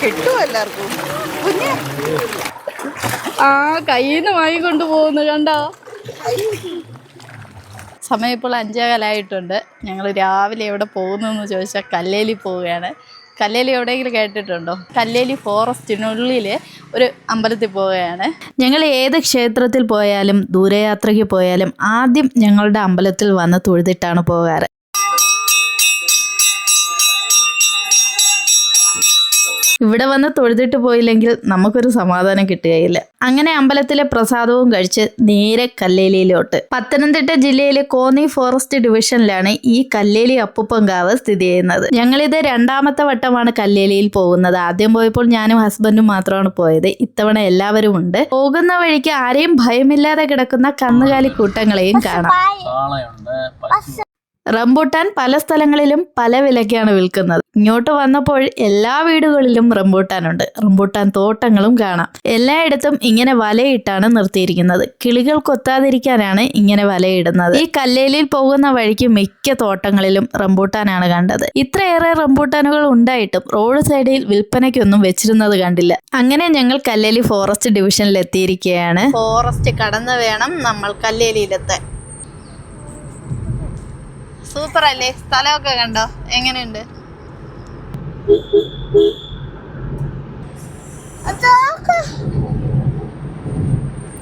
കിട്ടുമോ എല്ലാവർക്കും. കുഞ്ഞ്. ആ കയ്യിന്ന് നിന്ന് വാങ്ങിക്കൊണ്ട് പോകുന്നു കണ്ടോ? സമയം ഇപ്പോൾ അഞ്ചേകാലായിട്ടുണ്ട്. ഞങ്ങൾ രാവിലെ എവിടെ പോകുന്നു എന്ന് ചോദിച്ചാൽ കല്ലേലി പോവുകയാണ്. കല്ലേലി എവിടെയെങ്കിലും കേട്ടിട്ടുണ്ടോ? കല്ലേലി ഫോറസ്റ്റിനുള്ളിൽ ഒരു അമ്പലത്തിൽ പോവുകയാണ്. ഞങ്ങൾ ഏത് ക്ഷേത്രത്തിൽ പോയാലും ദൂരയാത്രയ്ക്ക് പോയാലും ആദ്യം ഞങ്ങളുടെ അമ്പലത്തിൽ വന്ന് തൊഴുതിട്ടാണ് പോകാറ്. ഇവിടെ വന്ന് തൊഴുതിട്ട് പോയില്ലെങ്കിൽ നമുക്കൊരു സമാധാനം കിട്ടുകയില്ല. അങ്ങനെ അമ്പലത്തിലെ പ്രസാദവും കഴിച്ച് നേരെ കല്ലേലിയിലോട്ട്. പത്തനംതിട്ട ജില്ലയിലെ കോന്നി ഫോറസ്റ്റ് ഡിവിഷനിലാണ് ഈ കല്ലേലി അപ്പുപ്പങ്കാവ് സ്ഥിതി ചെയ്യുന്നത്. ഞങ്ങളിത് രണ്ടാമത്തെ വട്ടമാണ് കല്ലേലിയിൽ പോകുന്നത്. ആദ്യം പോയപ്പോൾ ഞാനും ഹസ്ബൻഡും മാത്രമാണ് പോയത്. ഇത്തവണ എല്ലാവരും ഉണ്ട്. പോകുന്ന വഴിക്ക് ആരെയും ഭയമില്ലാതെ കിടക്കുന്ന കന്നുകാലി കൂട്ടങ്ങളെയും കാണാം. റംബൂട്ടാൻ പല സ്ഥലങ്ങളിലും പല വിലയ്ക്കാണ് വിൽക്കുന്നത്. ഇങ്ങോട്ട് വന്നപ്പോൾ എല്ലാ വീടുകളിലും റംബൂട്ടാനുണ്ട്. റംബൂട്ടാൻ തോട്ടങ്ങളും കാണാം. എല്ലായിടത്തും ഇങ്ങനെ വലയിട്ടാണ് നിർത്തിയിരിക്കുന്നത്. കിളികൾ കൊത്താതിരിക്കാനാണ് ഇങ്ങനെ വലയിടുന്നത്. ഈ കല്ലേലിൽ പോകുന്ന വഴിക്ക് മിക്ക തോട്ടങ്ങളിലും റംബൂട്ടാനാണ് കണ്ടത്. ഇത്രയേറെ റംബൂട്ടാനുകൾ ഉണ്ടായിട്ടും റോഡ് സൈഡിൽ വിൽപ്പനയ്ക്കൊന്നും വെച്ചിരുന്നത് കണ്ടില്ല. അങ്ങനെ ഞങ്ങൾ കല്ലേലി ഫോറസ്റ്റ് ഡിവിഷനിൽ എത്തിയിരിക്കുകയാണ് ഫോറസ്റ്റ് കടന്നു വേണം നമ്മൾ കല്ലേലിയിലെത്താൻ. സൂപ്പർ അല്ലേ സ്ഥലമൊക്കെ കണ്ടോ? എങ്ങനെയുണ്ട്?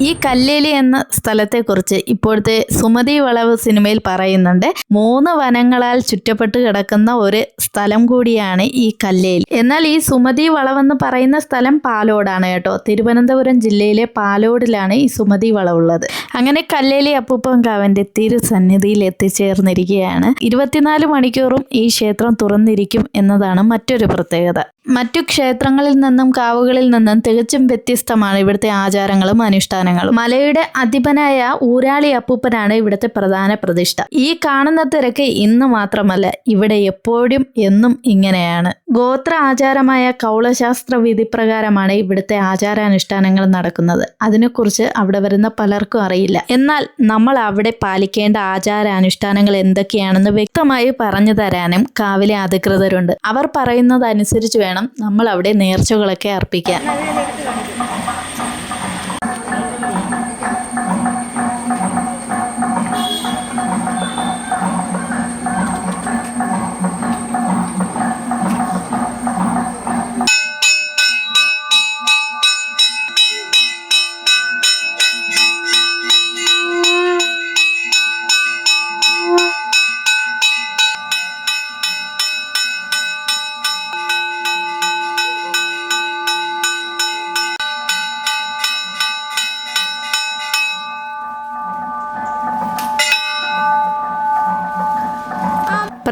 ഈ കല്ലേലി എന്ന സ്ഥലത്തെക്കുറിച്ച് ഇപ്പോഴത്തെ സുമതി വളവ് സിനിമയിൽ പറയുന്നുണ്ട് മൂന്ന് വനങ്ങളാൽ ചുറ്റപ്പെട്ട് കിടക്കുന്ന ഒരു സ്ഥലം കൂടിയാണ് ഈ കല്ലേലി. എന്നാൽ ഈ സുമതി വളവെന്ന് പറയുന്ന സ്ഥലം പാലോടാണ് കേട്ടോ. തിരുവനന്തപുരം ജില്ലയിലെ പാലോടിലാണ് ഈ സുമതി വളവുള്ളത്. അങ്ങനെ കല്ലേലി അപ്പൂപ്പൻകാവന്റെ തിരുസന്നിധിയിൽ എത്തിച്ചേർന്നിരിക്കുകയാണ്. ഇരുപത്തിനാല് മണിക്കൂറും ഈ ക്ഷേത്രം തുറന്നിരിക്കും എന്നതാണ് മറ്റൊരു പ്രത്യേകത. മറ്റു ക്ഷേത്രങ്ങളിൽ നിന്നും കാവുകളിൽ നിന്നും തികച്ചും വ്യത്യസ്തമാണ് ഇവിടുത്തെ ആചാരങ്ങളും അനുഷ്ഠാനങ്ങളും. മലയുടെ അധിപനായ ഊരാളി അപ്പൂപ്പനാണ് ഇവിടുത്തെ പ്രധാന പ്രതിഷ്ഠ. ഈ കാണുന്ന തിരക്ക് ഇന്ന് മാത്രമല്ല ഇവിടെ എപ്പോഴും എന്നും ഇങ്ങനെയാണ്. ഗോത്ര ആചാരമായ കൗളശാസ്ത്ര വിധി പ്രകാരമാണ് ഇവിടുത്തെ ആചാരാനുഷ്ഠാനങ്ങൾ നടക്കുന്നത്. അതിനെക്കുറിച്ച് അവിടെ വരുന്ന പലർക്കും അറിയില്ല. എന്നാൽ നമ്മൾ അവിടെ പാലിക്കേണ്ട ആചാരാനുഷ്ഠാനങ്ങൾ എന്തൊക്കെയാണെന്ന് വ്യക്തമായി പറഞ്ഞു തരാനും കാവിലെ അധികൃതരുണ്ട്. അവർ പറയുന്നതനുസരിച്ച് വേണം. നമ്മൾ അവിടെ നേർച്ചകളൊക്കെ അർപ്പിക്കാൻ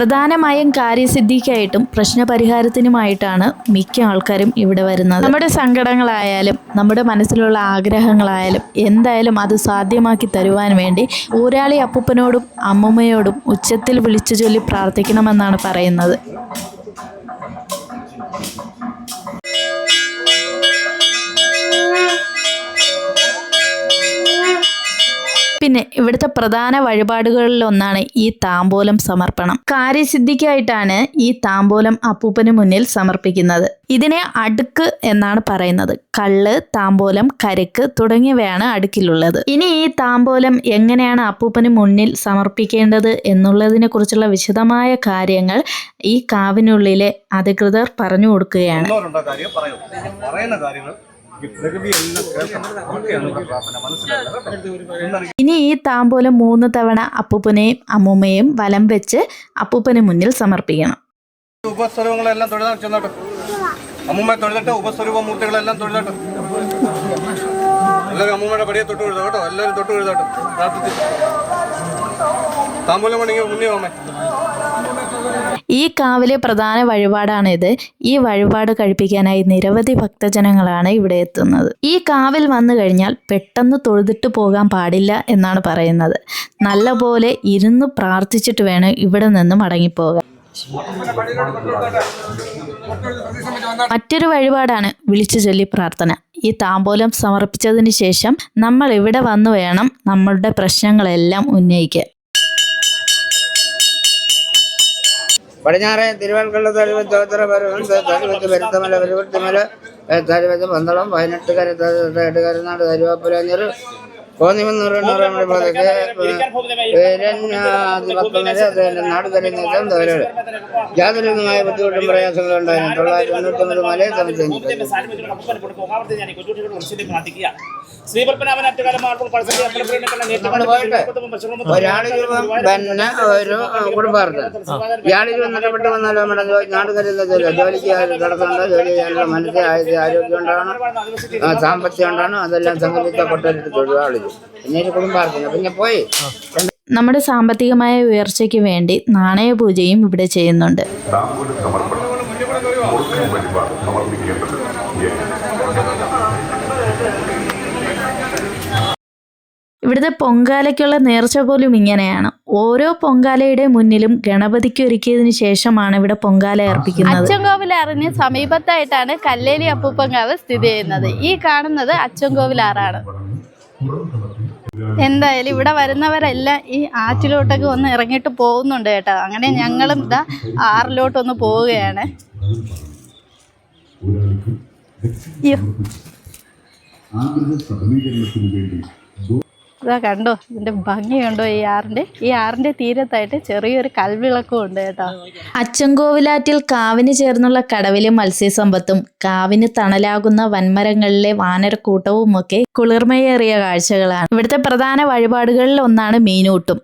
പ്രധാനമായും കാര്യസിദ്ധിക്കായിട്ടും പ്രശ്നപരിഹാരത്തിനുമായിട്ടാണ് മിക്ക ആൾക്കാരും ഇവിടെ വരുന്നത്. നമ്മുടെ സങ്കടങ്ങളായാലും നമ്മുടെ മനസ്സിലുള്ള ആഗ്രഹങ്ങളായാലും എന്തായാലും അത് സാധ്യമാക്കി തരുവാൻ വേണ്ടി ഊരാളി അപ്പൂപ്പനോടും അമ്മുമ്മയോടും ഉച്ചത്തിൽ വിളിച്ചു ചൊല്ലി പ്രാർത്ഥിക്കണമെന്നാണ് പറയുന്നത്. പിന്നെ ഇവിടുത്തെ പ്രധാന വഴിപാടുകളിൽ ഒന്നാണ് ഈ താമ്പോലം സമർപ്പണം. കാര്യസിദ്ധിക്കായിട്ടാണ് ഈ താമ്പോലം അപ്പൂപ്പന് മുന്നിൽ സമർപ്പിക്കുന്നത്. ഇതിനെ അടുക്ക് എന്നാണ് പറയുന്നത്. കള്ള് താമ്പോലം കരക്ക് തുടങ്ങിയവയാണ് അടുക്കിലുള്ളത്. ഇനി ഈ താമ്പോലം എങ്ങനെയാണ് അപ്പൂപ്പന് മുന്നിൽ സമർപ്പിക്കേണ്ടത് എന്നുള്ളതിനെ കുറിച്ചുള്ള വിശദമായ കാര്യങ്ങൾ ഈ കാവിനുള്ളിലെ അധികൃതർ പറഞ്ഞു കൊടുക്കുകയാണ്. പറയുന്ന കാര്യങ്ങൾ ഇനി ഈ താമ്പോലം മൂന്ന് തവണ അപ്പൂപ്പനെയും അമ്മൂമ്മയും വലം വെച്ച് അപ്പൂപ്പന് മുന്നിൽ സമർപ്പിക്കണം. ഉപസ്വരൂപങ്ങളെല്ലാം തൊഴുതാൻ ചെന്നോട്ടെ. അമ്മൂമ്മ തൊഴുതിട്ട് ഉപസ്വരൂപ മൂർത്തികളെല്ലാം തൊഴുതോട്ടെ. എല്ലാവരും അമ്മൂമ്മയുടെ പടിയെ തൊട്ട് എഴുതാട്ടോ എല്ലാവരും തൊട്ട് എഴുതാട്ടോ പ്രാർത്ഥിച്ച്. താമ്പൂലം മുന്നേ അമ്മേ? ഈ കാവിലെ പ്രധാന വഴിപാടാണിത്. ഈ വഴിപാട് കഴിപ്പിക്കാനായി നിരവധി ഭക്തജനങ്ങളാണ് ഇവിടെ എത്തുന്നത്. ഈ കാവിൽ വന്നു കഴിഞ്ഞാൽ പെട്ടെന്ന് തൊഴുതിട്ട് പോകാൻ പാടില്ല എന്നാണ് പറയുന്നത്. നല്ല പോലെ ഇരുന്ന് പ്രാർത്ഥിച്ചിട്ട് വേണം ഇവിടെ നിന്ന് മടങ്ങിപ്പോകാൻ. മറ്റൊരു വഴിപാടാണ് വിളിച്ചു ചൊല്ലി പ്രാർത്ഥന. ഈ താമ്പോലം സമർപ്പിച്ചതിന് ശേഷം നമ്മൾ ഇവിടെ വന്നു വേണം നമ്മളുടെ പ്രശ്നങ്ങളെല്ലാം ഉന്നയിക്കാൻ. പടിഞ്ഞാറെ തിരുവൽക്കള്ള തലിവ് ചോത്തറ പെരുത്തമല വരുവൃത്തിമല തലിവത്ത് പന്തളം പതിനെട്ട് കര എട്ട് കരനാട് പതൊക്കെ നാട് തവരോട് യാതൊരുമായ ബുദ്ധിമുട്ടും പ്രയാസങ്ങളും ഉണ്ടായിരുന്നു തൊള്ളായിരത്തി തൊണ്ണൂറ്റൊമ്പത് മലയെ സംബന്ധിച്ചു ഒരു കുടുംബാർത്ഥം ഇയാളിൽ വന്നിട്ട് വിട്ട് വന്നാലോ നമ്മുടെ നാട് കരുതുന്ന ജോലിക്ക് കിടക്കുന്നുണ്ടോ ജോലി ചെയ്യാനുള്ള മനസ്സിലായ ആരോഗ്യം ഉണ്ടാകണം സാമ്പത്തികം ഉണ്ടാകണം അതെല്ലാം സംബന്ധിച്ച കൊട്ടൊരിട്ട് തൊഴിലാളികൾ പോയി നമ്മുടെ സാമ്പത്തികമായ ഉയർച്ചയ്ക്ക് വേണ്ടി നാണയപൂജയും ഇവിടെ ചെയ്യുന്നുണ്ട്. ഇവിടുത്തെ പൊങ്കാലയ്ക്കുള്ള നേർച്ച പോലും ഇങ്ങനെയാണ്. ഓരോ പൊങ്കാലയുടെ മുന്നിലും ഗണപതിക്ക് ഒരുക്കിയതിന് ശേഷമാണ് ഇവിടെ പൊങ്കാല അർപ്പിക്കുന്നത്. അച്ചൻകോവിലാറിന് സമീപത്തായിട്ടാണ് കല്ലേലി അപ്പൂപ്പങ്കാവ് സ്ഥിതി ചെയ്യുന്നത്. ഈ കാണുന്നത് അച്ചൻകോവിലാറാണ് എന്തായാലും ഇവിടെ വരുന്നവരെല്ലാം ഈ ആറ്റിലോട്ടൊക്കെ ഒന്ന് ഇറങ്ങിയിട്ട് പോകുന്നുണ്ട് കേട്ടോ അങ്ങനെ ഞങ്ങളും ഇതാ ആറിലോട്ടൊന്ന് പോവുകയാണ് അയ്യോ. ഇതാ കണ്ടോ ഇതിന്റെ ഭംഗി കണ്ടോ ഈ ആറിന്റെ? ഈ ആറിന്റെ തീരത്തായിട്ട് ചെറിയൊരു കൽവിളക്കും ഉണ്ട് കേട്ടോ. അച്ചൻകോവിലാറ്റിൽ കാവിന് ചേർന്നുള്ള കടവിലെ മത്സ്യസമ്പത്തും കാവിന് തണലാകുന്ന വൻമരങ്ങളിലെ വാനരക്കൂട്ടവും ഒക്കെ കുളിർമയേറിയ കാഴ്ചകളാണ്. ഇവിടുത്തെ പ്രധാന വഴിപാടുകളിൽ ഒന്നാണ് മീനൂട്ടും.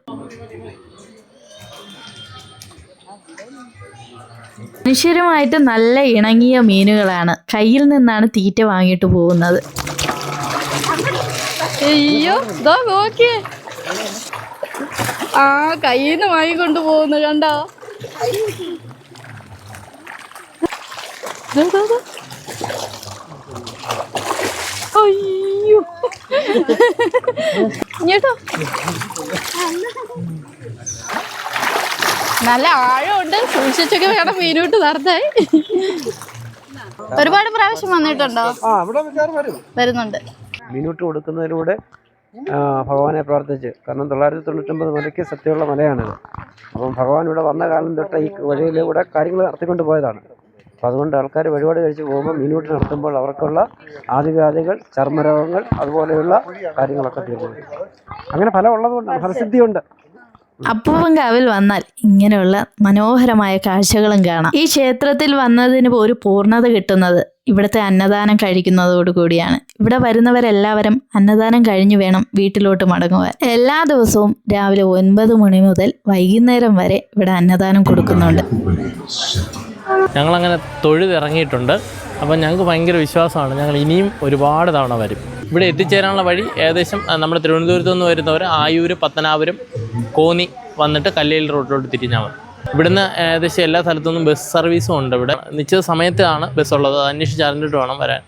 മനുഷ്യരുമായിട്ട് നല്ല ഇണങ്ങിയ മീനുകളാണ്. കയ്യിൽ നിന്നാണ് തീറ്റ വാങ്ങിയിട്ട് പോകുന്നത്. അയ്യോ ഇതാ നോക്കിയേ. ആ കയ്യിന്ന് വാങ്ങിക്കൊണ്ട് പോകുന്നു കണ്ടോ. അയ്യോ. ഇങ്ങോട്ടോ. നല്ല ആഴമുണ്ട്. സൂക്ഷിച്ചൊക്കെ വേണം മീനോട്ട് നടത്താൻ. ഒരുപാട് പ്രാവശ്യം വന്നിട്ടുണ്ടോ? വരുന്നുണ്ട്. മിനിറ്റ് കൊടുക്കുന്നതിലൂടെ ഭഗവാനെ പ്രാർത്ഥിച്ച്. കാരണം തൊള്ളായിരത്തി തൊണ്ണൂറ്റൊമ്പത് മലയ്ക്ക് സത്യമുള്ള മലയാണിത് അപ്പം ഭഗവാൻ ഇവിടെ വന്ന കാലം തൊട്ട് ഈ വഴിയിലൂടെ കാര്യങ്ങൾ നടത്തിക്കൊണ്ട് പോയതാണ്. അപ്പം അതുകൊണ്ട് ആൾക്കാർ വഴിപാട് കഴിച്ച് പോകുമ്പോൾ മീനൂട്ട് നടത്തുമ്പോൾ അവർക്കുള്ള ആദിവ്യാധികൾ ചർമ്മരോഗങ്ങൾ അതുപോലെയുള്ള കാര്യങ്ങളൊക്കെ തീർന്നു. അങ്ങനെ ഫലം ഉള്ളതുകൊണ്ടാണ് ഫലസിദ്ധിയുണ്ട്. അപ്പൂപ്പൻകാവിൽ വന്നാൽ ഇങ്ങനെയുള്ള മനോഹരമായ കാഴ്ചകളും കാണാം. ഈ ക്ഷേത്രത്തിൽ വന്നതിന് ഒരു പൂർണത കിട്ടുന്നത് ഇവിടുത്തെ അന്നദാനം കഴിക്കുന്നതോടു കൂടിയാണ്. ഇവിടെ വരുന്നവരെല്ലാവരും അന്നദാനം കഴിഞ്ഞു വേണം വീട്ടിലോട്ട് മടങ്ങുവാൻ. എല്ലാ ദിവസവും രാവിലെ ഒൻപത് മണി മുതൽ വൈകുന്നേരം വരെ ഇവിടെ അന്നദാനം കൊടുക്കുന്നുണ്ട്. ഞങ്ങളങ്ങനെ തൊഴുതിറങ്ങിയിട്ടുണ്ട്. അപ്പം ഞങ്ങൾക്ക് ഭയങ്കര വിശ്വാസമാണ്. ഞങ്ങൾ ഇനിയും ഒരുപാട് തവണ വരും. ഇവിടെ എത്തിച്ചേരാനുള്ള വഴി ഏകദേശം നമ്മുടെ തിരുവനന്തപുരത്ത് നിന്ന് വരുന്നവർ ആയൂര് പത്തനാപുരം കോന്നി വന്നിട്ട് കല്ലേൽ റോഡിലോട്ട് തിരിഞ്ഞാൽ മതി. ഇവിടുന്ന് ഏകദേശം എല്ലാ സ്ഥലത്തുനിന്നും ബസ് സർവീസും ഉണ്ട് ഇവിടെ. നിശ്ചിത സമയത്താണ് ബസ് ഉള്ളത്. അന്വേഷിച്ച് അറിഞ്ഞിട്ട് വേണം വരാൻ.